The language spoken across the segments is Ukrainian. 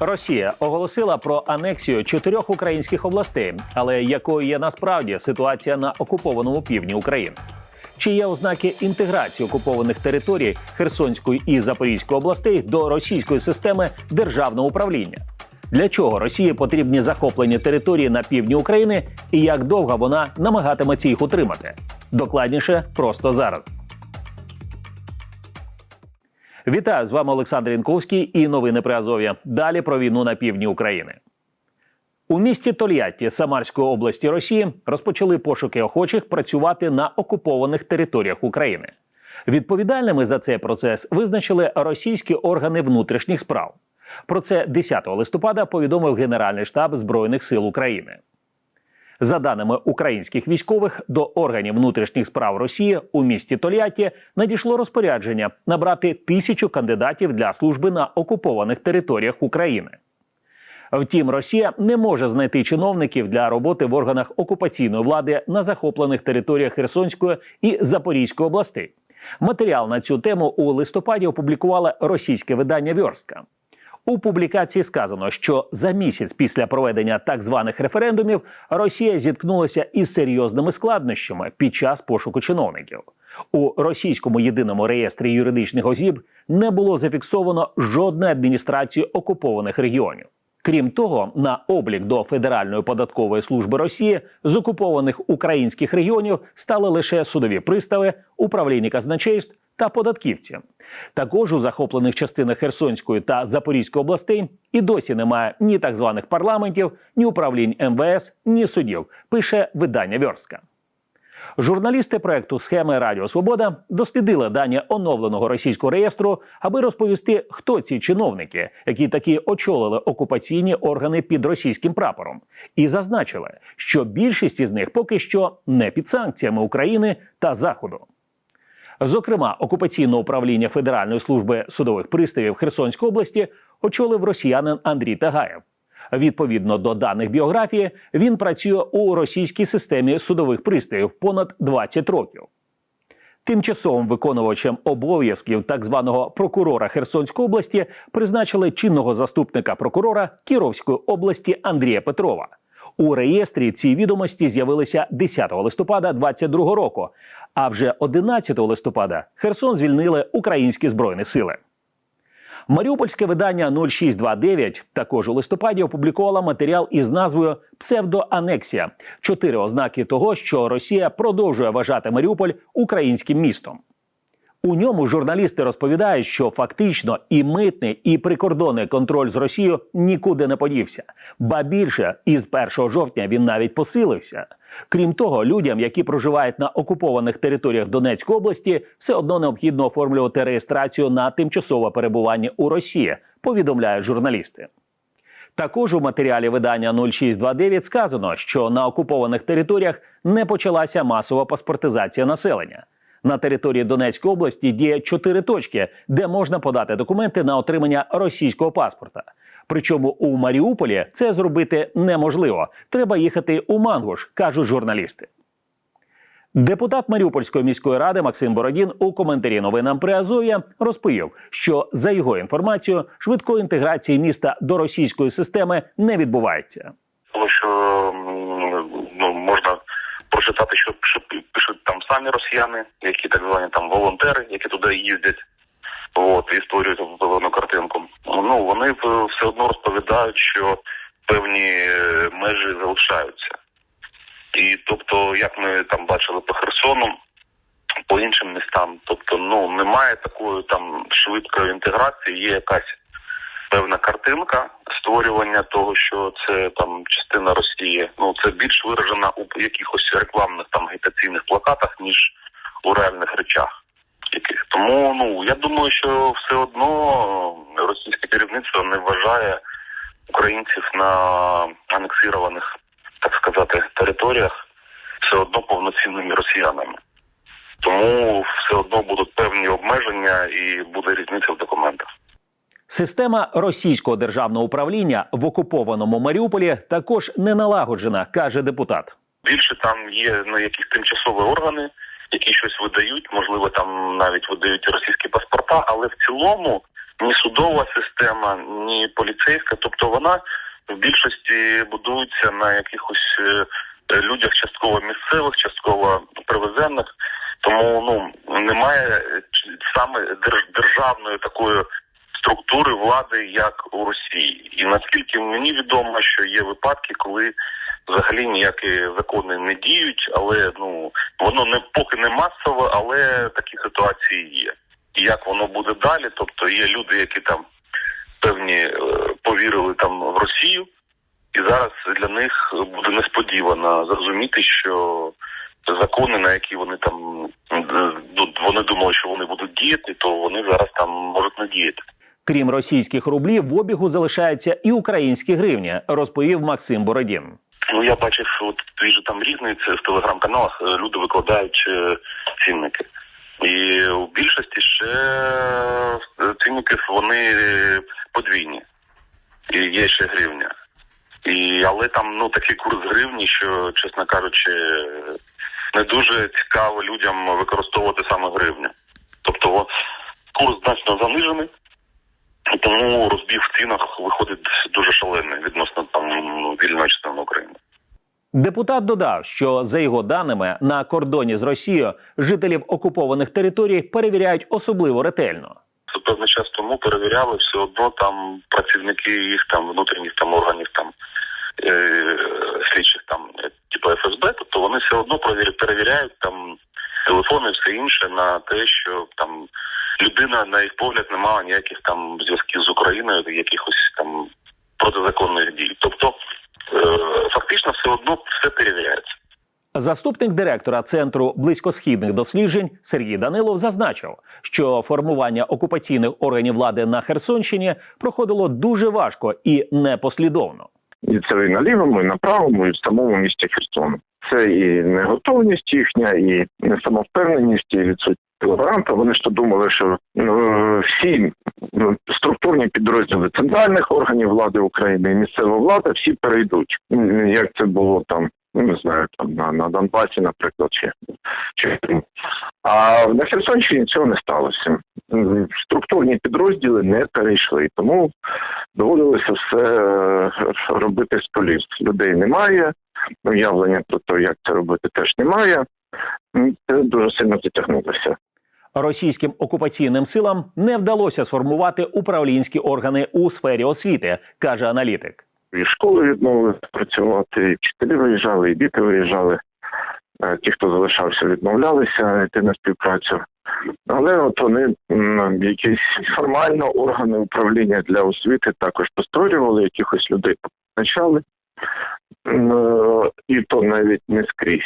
Росія оголосила про анексію чотирьох українських областей, але якою є насправді ситуація на окупованому півдні України? Чи є ознаки інтеграції окупованих територій Херсонської і Запорізької областей до російської системи державного управління? Для чого Росії потрібні захоплені території на півдні України і як довго вона намагатиметься їх утримати? Докладніше просто зараз. Вітаю з вами Олександр Інковський і новини при Азов'я. Далі про війну на півдні України. У місті Тольятті Самарської області Росії розпочали пошуки охочих працювати на окупованих територіях України. Відповідальними за цей процес визначили російські органи внутрішніх справ. Про це 10 листопада повідомив Генеральний штаб Збройних сил України. За даними українських військових, до органів внутрішніх справ Росії у місті Тольятті надійшло розпорядження набрати тисячу кандидатів для служби на окупованих територіях України. Втім, Росія не може знайти чиновників для роботи в органах окупаційної влади на захоплених територіях Херсонської і Запорізької областей. Матеріал на цю тему у листопаді опублікувало російське видання Вьорстка. У публікації сказано, що за місяць після проведення так званих референдумів Росія зіткнулася із серйозними складнощами під час пошуку чиновників. У російському єдиному реєстрі юридичних осіб не було зафіксовано жодної адміністрації окупованих регіонів. Крім того, на облік до Федеральної податкової служби Росії з окупованих українських регіонів стали лише судові пристави, управління казначейств та податківці. Також у захоплених частинах Херсонської та Запорізької областей і досі немає ні так званих парламентів, ні управлінь МВС, ні судів. Пише видання Вьорска. Журналісти проекту Схеми Радіо Свобода дослідили дані оновленого російського реєстру, аби розповісти, хто ці чиновники, які таки очолили окупаційні органи під російським прапором, і зазначили, що більшість із них поки що не під санкціями України та Заходу. Зокрема, окупаційне управління Федеральної служби судових приставів Херсонської області очолив росіянин Андрій Тагаєв. Відповідно до даних біографії, він працює у російській системі судових приставів понад 20 років. Тимчасовим виконувачем обов'язків так званого прокурора Херсонської області призначили чинного заступника прокурора Кіровської області Андрія Петрова. У реєстрі ці відомості з'явилися 10 листопада 2022 року. А вже 11 листопада Херсон звільнили українські збройні сили. Маріупольське видання 0629 також у листопаді опублікувало матеріал із назвою Псевдоанексія чотири ознаки того, що Росія продовжує вважати Маріуполь українським містом. У ньому журналісти розповідають, що фактично і митний, і прикордонний контроль з Росією нікуди не подівся. Ба більше із 1 жовтня він навіть посилився. Крім того, людям, які проживають на окупованих територіях Донецької області, все одно необхідно оформлювати реєстрацію на тимчасове перебування у Росії, повідомляють журналісти. Також у матеріалі видання 0629 сказано, що на окупованих територіях не почалася масова паспортизація населення. На території Донецької області діє чотири точки, де можна подати документи на отримання російського паспорта. Причому у Маріуполі це зробити неможливо. Треба їхати у Мангуш, кажуть журналісти. Депутат Маріупольської міської ради Максим Бородін у коментарі новинам при Азов'я розповів, що за його інформацією швидкої інтеграції міста до російської системи не відбувається. тому що ну, можна прочитати, що, що самі росіяни, які так звані там волонтери, які туди їздять, от, і створюють певну картинку. Ну вони все одно розповідають, що певні е, межі залишаються. І тобто, як ми там бачили по Херсону, по іншим містам, тобто, ну немає такої там швидкої інтеграції, є якась певна картинка створювання того, що це там частина Росії. Ну це більш виражена у якихось рекламних там агітаційних плакатах, ніж у реальних речах. Яких тому ну я думаю, що все одно російське керівництво не вважає українців на анексірованих, так сказати, територіях все одно повноцінними росіянами. Тому все одно будуть певні обмеження і буде різниця в документах. Система російського державного управління в окупованому Маріуполі також не налагоджена, каже депутат. Більше там є ну, якісь тимчасові органи, які щось видають, можливо, там навіть видають російські паспорта, але в цілому ні судова система, ні поліцейська. Тобто вона в більшості будується на якихось е, людях частково місцевих, частково привезених. Тому ну немає саме держ- державної такої структури влади, як у Росії. І наскільки мені відомо, що є випадки, коли взагалі ніякі закони не діють, але ну воно не поки не масово, але такі ситуації є. І як воно буде далі? Тобто є люди, які там певні е, повірили там в Росію, і зараз для них буде несподівано зрозуміти, що закони, на які вони там вони думали, що вони будуть діяти, то вони зараз там можуть не діяти. Крім російських рублів, в обігу залишаються і українські гривні, розповів Максим Бородін. Ну я бачив, от твій же там різний в телеграм-каналах. е, Люди викладають е, цінники. І у більшості ще е, цінників вони подвійні. І є ще гривня. І, але там ну такий курс гривні, що, чесно кажучи, не дуже цікаво людям використовувати саме гривню. Тобто курс значно занижений, тому розбіг в цінах виходить дуже шалений відносно там ну, вільної частини України. Депутат додав, що за його даними на кордоні з Росією жителів окупованих територій перевіряють особливо ретельно. Певний час тому перевіряли все одно там працівники їх там внутрішніх там органів там е, слідчих там е, типу ФСБ, тобто вони все одно перевір- перевіряють там телефони все інше на те, що там людина на їх погляд не мала ніяких там зв'язків з Україною, якихось там протизаконних дій. Тобто е, фактично все одно все перевіряється. Заступник директора центру близькосхідних досліджень Сергій Данилов зазначив, що формування окупаційних органів влади на Херсонщині проходило дуже важко і непослідовно. І це і на лівому, і на правому, і в самому місті Херсону. Це і неготовність їхня, і несамовпевненість, і відсутність толеранта. Вони ж то думали, що ну, всі ну, структурні підрозділи центральних органів влади України і місцева влада всі перейдуть. Як це було там, ну не знаю, там на, на Донбасі, наприклад, чи, чи а на Херсонщині цього не сталося. Структурні підрозділи не перейшли, тому доводилося все е, робити з полів. Людей немає, уявлення про те, як це робити, теж немає. М, Це дуже сильно затягнулося. Російським окупаційним силам не вдалося сформувати управлінські органи у сфері освіти, каже аналітик. І школи відмовилися працювати, і вчителі виїжджали, і діти виїжджали. Е, Ті, хто залишався, відмовлялися йти на співпрацю. Але от вони якісь формально органи управління для освіти також постворювали, якихось людей позначали. Е, І то навіть не скрізь.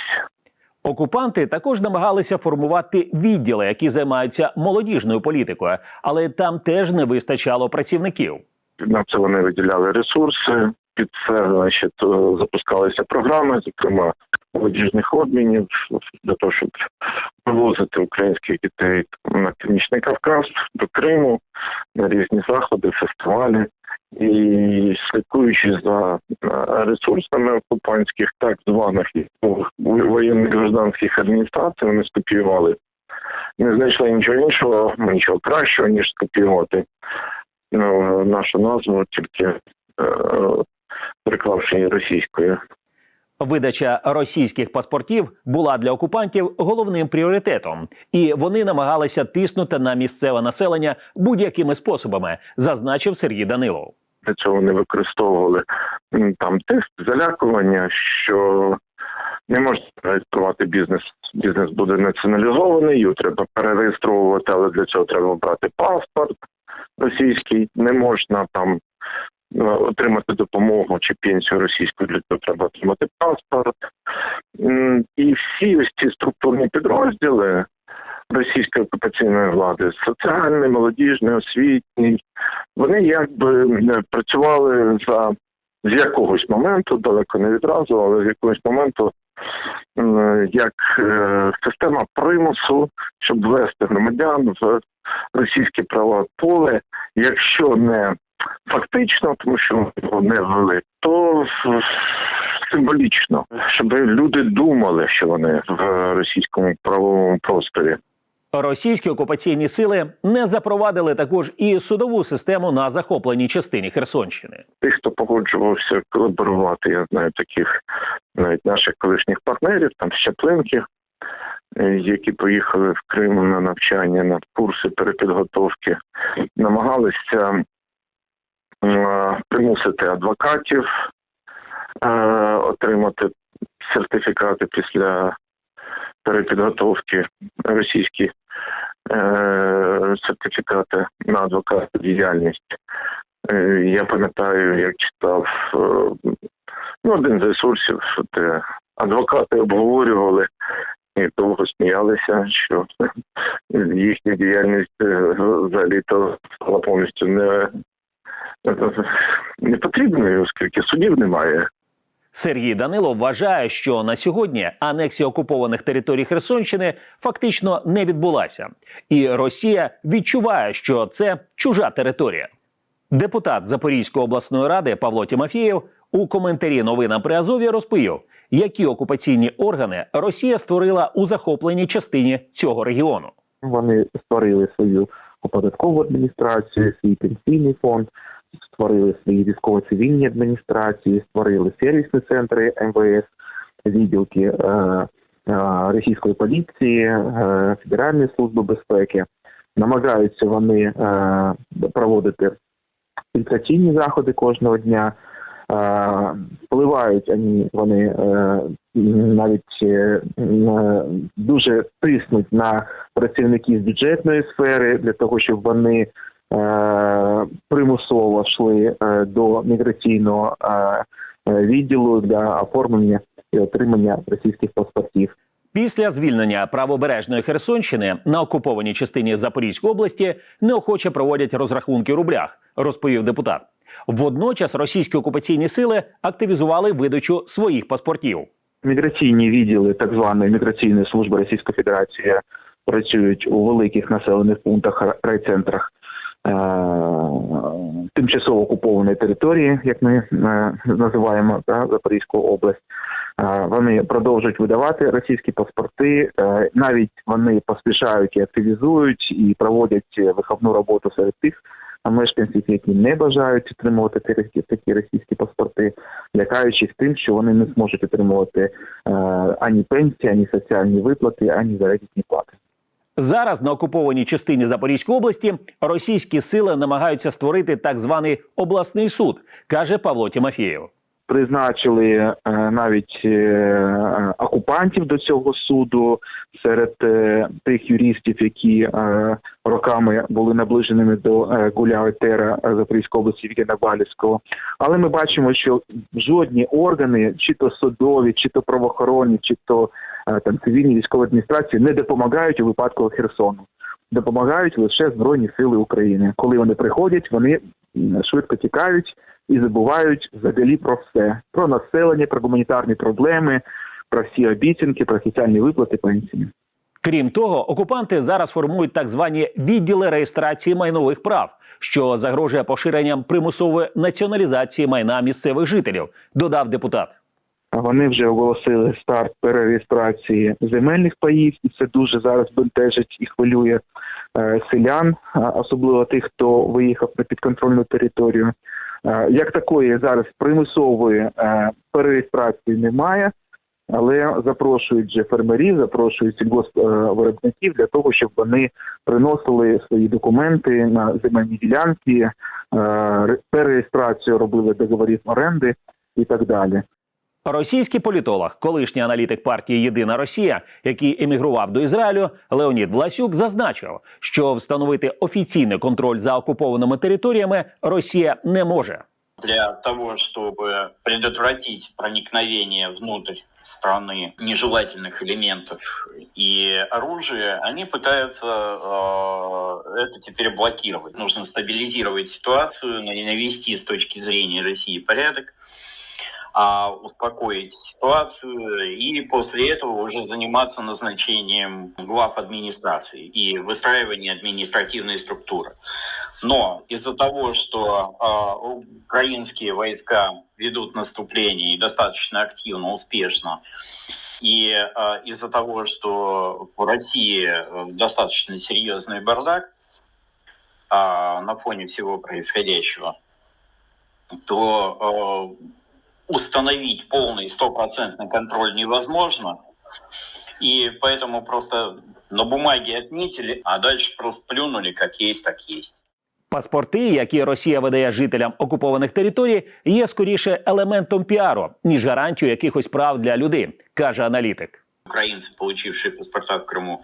Окупанти також намагалися формувати відділи, які займаються молодіжною політикою, але там теж не вистачало працівників. на це вони виділяли ресурси. Під це значить, е, запускалися програми, зокрема молодіжних обмінів для того, щоб вивозити українських дітей на північний Кавказ до Криму на різні заходи, фестивалі. І слідкуючи за е, ресурсами окупантських так званих воєнних гражданських адміністрацій, вони скопіювали. Не знайшли нічого іншого, нічого кращого, ніж скопіювати ну, нашу назву, тільки е, приклавши її російською. Видача російських паспортів була для окупантів головним пріоритетом, і вони намагалися тиснути на місцеве населення будь-якими способами, зазначив Сергій Данилов. Для цього вони використовували там тиск, залякування, що не можна реєструвати бізнес. Бізнес буде націоналізований, його треба перереєстровувати, але для цього треба брати паспорт російський. Не можна там отримати допомогу чи пенсію російську, для цього треба отримати паспорт. І всі ось ці структурні підрозділи російської окупаційної влади, соціальний, молодіжний, освітній, вони якби е, працювали за з якогось моменту, далеко не відразу, але з якогось моменту як е, система примусу, щоб ввести громадян в російське правове поле, якщо не фактично, тому що його не ввели, то символічно, щоб люди думали, що вони в російському правовому просторі. Російські окупаційні сили не запровадили також і судову систему на захопленій частині Херсонщини. Тих, хто погоджувався колаборувати, я знаю таких навіть наших колишніх партнерів, там Щеплинки, е, які поїхали в Крим на навчання, на курси перепідготовки, намагалися примусити адвокатів е, отримати сертифікати після перепідготовки російські е, сертифікати на адвокатську діяльність. Е, Я пам'ятаю, як читав е, ну, один з ресурсів, де адвокати обговорювали і довго сміялися, що їхня діяльність е, взагалі то стала повністю не, не потрібною, оскільки судів немає. Сергій Данило вважає, що на сьогодні анексія окупованих територій Херсонщини фактично не відбулася, і Росія відчуває, що це чужа територія. Депутат Запорізької обласної ради Павло Тімофєєв у коментарі новинам при Азові розповів, які окупаційні органи Росія створила у захопленій частині цього регіону. Вони створили свою податкову адміністрацію, свій пенсійний фонд, створили свої військово-цивільні адміністрації, створили сервісні центри МВС, відділки е, е, російської поліції, е, Федеральної служби безпеки. Намагаються вони е, проводити фільтраційні заходи кожного дня. Е, Впливають вони, вони е, навіть е, дуже тиснуть на працівників бюджетної сфери для того, щоб вони примусово йшли е, до міграційного е, е, відділу для оформлення і отримання російських паспортів. Після звільнення правобережної Херсонщини на окупованій частині Запорізької області неохоче проводять розрахунки у рублях, розповів депутат. Водночас російські окупаційні сили активізували видачу своїх паспортів. Міграційні відділи так званої міграційної служби Російської Федерації працюють у великих населених пунктах райцентрах е, тимчасово окупованої території, як ми е, називаємо да, Запорізьку область. Е, Вони продовжують видавати російські паспорти. Е, Навіть вони поспішають і активізують і проводять виховну роботу серед тих мешканців, які не бажають отримувати такі російські паспорти, лякаючи їх тим, що вони не зможуть отримувати е, ані пенсії, ані соціальні виплати, ані заробітні плати. Зараз на окупованій частині Запорізької області російські сили намагаються створити так званий обласний суд, каже Павло Тімофєєв. Призначили е, навіть е, окупантів до цього суду серед е, тих юристів, які роками були наближеними до Гуля Етера Запорізької області Вікена Балівського. Але ми бачимо, що жодні органи, чи то судові, чи то правоохоронні, чи то там цивільні військові адміністрації не допомагають у випадку Херсону. Допомагають лише Збройні Сили України. Коли вони приходять, вони швидко тікають і забувають взагалі про все: про населення, про гуманітарні проблеми, про всі обіцянки, про соціальні виплати пенсії. Крім того, окупанти зараз формують так звані відділи реєстрації майнових прав, що загрожує поширенням примусової націоналізації майна місцевих жителів, додав депутат. Вони вже оголосили старт перереєстрації земельних паїв, і це дуже зараз бентежить і хвилює е, селян, особливо тих, хто виїхав на підконтрольну територію. Е, Як такої зараз примусової е, перереєстрації немає, але запрошують вже фермерів, запрошують виробників для того, щоб вони приносили свої документи на земельні ділянки, перереєстрацію робили договорів оренди і так далі. Російський політолог, колишній аналітик партії Єдина Росія, який емігрував до Ізраїлю, Леонід Власюк зазначив, що встановити офіційний контроль за окупованими територіями Росія не може. для того, чтобы предотвратить проникновение внутрь страны нежелательных элементов и оружия, они пытаются э, это теперь блокировать. Нужно стабилизировать ситуацию, навести с точки зрения России порядок. А, успокоить ситуацию и после этого уже заниматься назначением глав администрации и выстраиванием административной структуры. Но из-за того, что а, украинские войска ведут наступление достаточно активно, успешно, и а, из-за того, что в России э, достаточно серьезный бардак а, на фоне всего происходящего, то э, установить полный стопроцентный контроль невозможно. И поэтому просто на бумаге отметили, а дальше просто плюнули, как есть, так есть. Паспорти, які Росія видає жителям окупованих територій, є скоріше елементом піару, ніж гарантією якихось прав для людей, каже аналітик. Украинцы, получившие паспорта в Крыму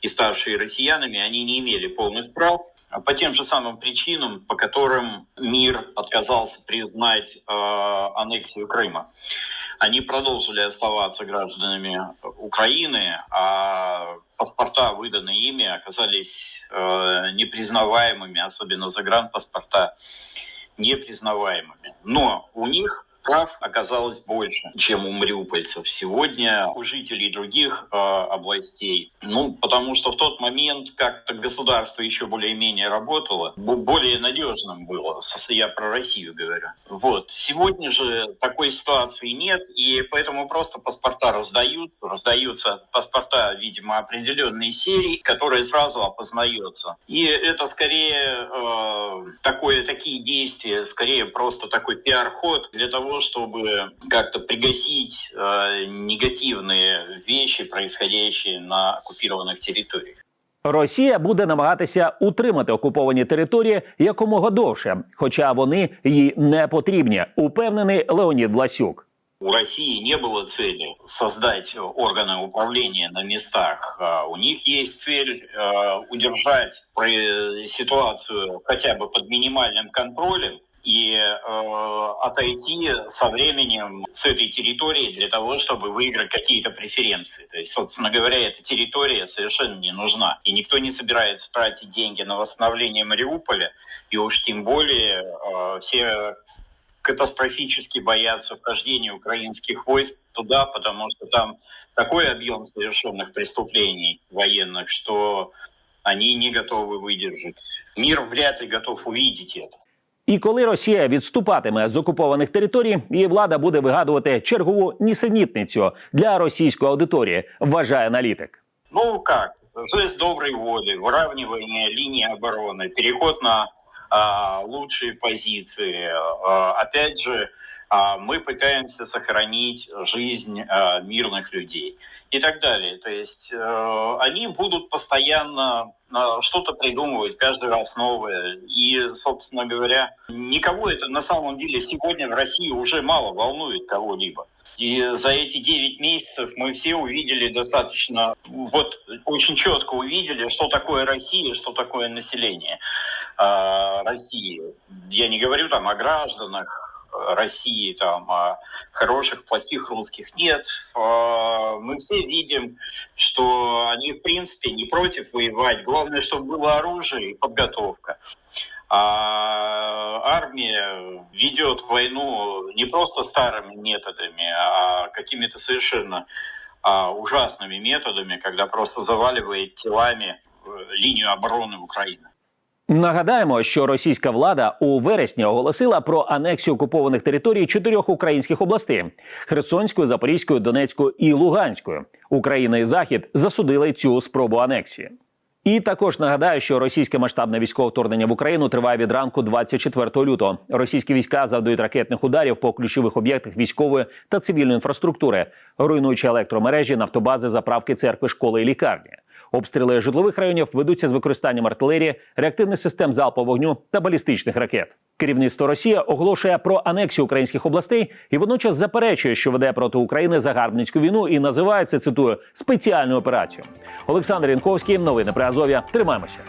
и ставшие россиянами, они не имели полных прав а по тем же самым причинам, по которым мир отказался признать э, аннексию Крыма. Они продолжили оставаться гражданами Украины, а паспорта, выданные ими, оказались э, непризнаваемыми, особенно загранпаспорта, непризнаваемыми. Но у них прав оказалось больше, чем у мариупольцев сегодня, у жителей других э, областей. Ну, потому что в тот момент как-то государство еще более-менее работало, бо- более надежным было, я про Россию говорю. Вот. Сегодня же такой ситуации нет, и поэтому просто паспорта раздают, раздаются паспорта, видимо, определенной серии, которые сразу опознаются. И это скорее э, такое, такие действия, скорее просто такой пиар-ход для того, чтобы как-то пригасить э, негативные вещи, происходящие на оккупированных территориях. Росія буде намагатися утримати окуповані території якомога довше, хоча вони їй не потрібні, упевнений Леонід Власюк. У России не было цели создать органы управления на местах. А У них есть цель э, удержать про- ситуацию хотя бы под минимальным контролем и э, отойти со временем с этой территории для того, чтобы выиграть какие-то преференции. То есть, собственно говоря, эта территория совершенно не нужна. И никто не собирается тратить деньги на восстановление Мариуполя, и уж тем более э, все катастрофически боятся вхождения украинских войск туда, потому что там такой объем совершенных преступлений военных, что они не готовы выдержать. Мир вряд ли готов увидеть это. І коли Росія відступатиме з окупованих територій, її влада буде вигадувати чергову нісенітницю для російської аудиторії, вважає аналітик. Ну как, жест доброй воли, выравнивание линии обороны, переход на лучшие позиции. А, опять же, а, мы пытаемся сохранить жизнь а, мирных людей и так далее. То есть э, они будут постоянно а, что-то придумывать, каждый раз новое. И, собственно говоря, никого это на самом деле сегодня в России уже мало волнует кого-либо. И за эти 9 месяцев мы все увидели достаточно, вот очень четко увидели, что такое Россия, что такое население э, России. Я не говорю там о гражданах э, России, там, о хороших, плохих русских. Нет, Э, мы все видим, что они, в принципе, не против воевать. Главное, чтобы было оружие и подготовка. А армия ведет войну не просто старыми методами, а какими-то совершенно а, ужасными методами, когда просто заваливает телами э, линию обороны Украины. Нагадаємо, що російська влада у вересні оголосила про анексію окупованих територій чотирьох українських областей: Херсонської, Запорізької, Донецької і Луганської. Україна і Захід засудили цю спробу анексії. І також нагадаю, що російське масштабне військове вторгнення в Україну триває від ранку 24 лютого. Російські війська завдають ракетних ударів по ключових об'єктах військової та цивільної інфраструктури, руйнуючи електромережі, нафтобази, заправки, церкви, школи і лікарні. Обстріли житлових районів ведуться з використанням артилерії, реактивних систем залпового вогню та балістичних ракет. Керівництво Росії оголошує про анексію українських областей і водночас заперечує, що веде проти України загарбницьку війну і називає це цитую спеціальну операцію. Олександр Янковський, новини при Азов'я. Тримаємося.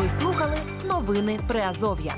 Ви слухали новини Приазов'я.